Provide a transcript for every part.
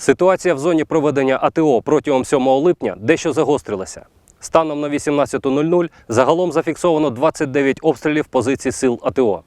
Ситуація в зоні проведення АТО протягом 7 липня дещо загострилася. Станом на 18.00 загалом зафіксовано 29 обстрілів позицій сил АТО.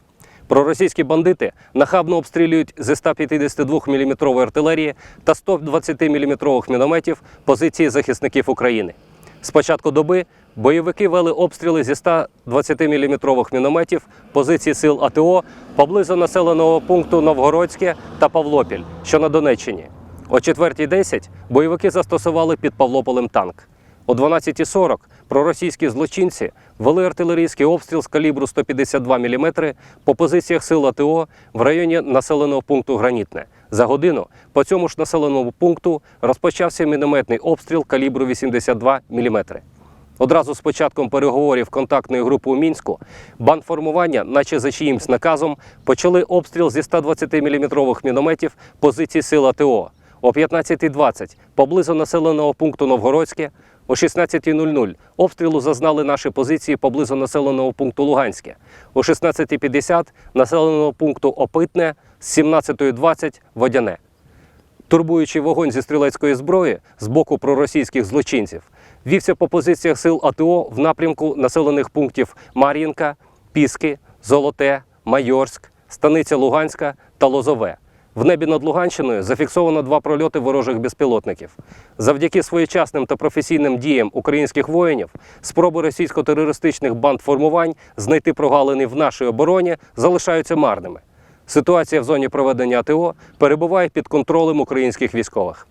Проросійські бандити нахабно обстрілюють зі 152 мм артилерії та 120 мм мінометів позиції захисників України. З початку доби бойовики вели обстріли зі 120 мм мінометів позиції сил АТО поблизу населеного пункту Новгородське та Павлопіль, що на Донеччині. О 4.10 бойовики застосували під Павлополем танк. О 12.40 проросійські злочинці вели артилерійський обстріл з калібру 152 мм по позиціях сил АТО в районі населеного пункту Гранітне. За годину по цьому ж населеному пункту розпочався мінометний обстріл калібру 82 мм. Одразу з початком переговорів контактної групи у Мінську бандформування, наче за чиїмсь наказом, почали обстріл зі 120 мм мінометів позицій сил АТО. О 15.20 поблизу населеного пункту Новгородське, о 16.00 обстрілу зазнали наші позиції поблизу населеного пункту Луганське. О 16.50 населеного пункту Опитне, з 17.20 Водяне. Турбуючий вогонь зі стрілецької зброї з боку проросійських злочинців вівся по позиціях сил АТО в напрямку населених пунктів Мар'їнка, Піски, Золоте, Майорськ, Станиця Луганська та Лозове. В небі над Луганщиною зафіксовано два прольоти ворожих безпілотників. Завдяки своєчасним та професійним діям українських воїнів, спроби російсько-терористичних банд формувань знайти прогалини в нашій обороні залишаються марними. Ситуація в зоні проведення АТО перебуває під контролем українських військових.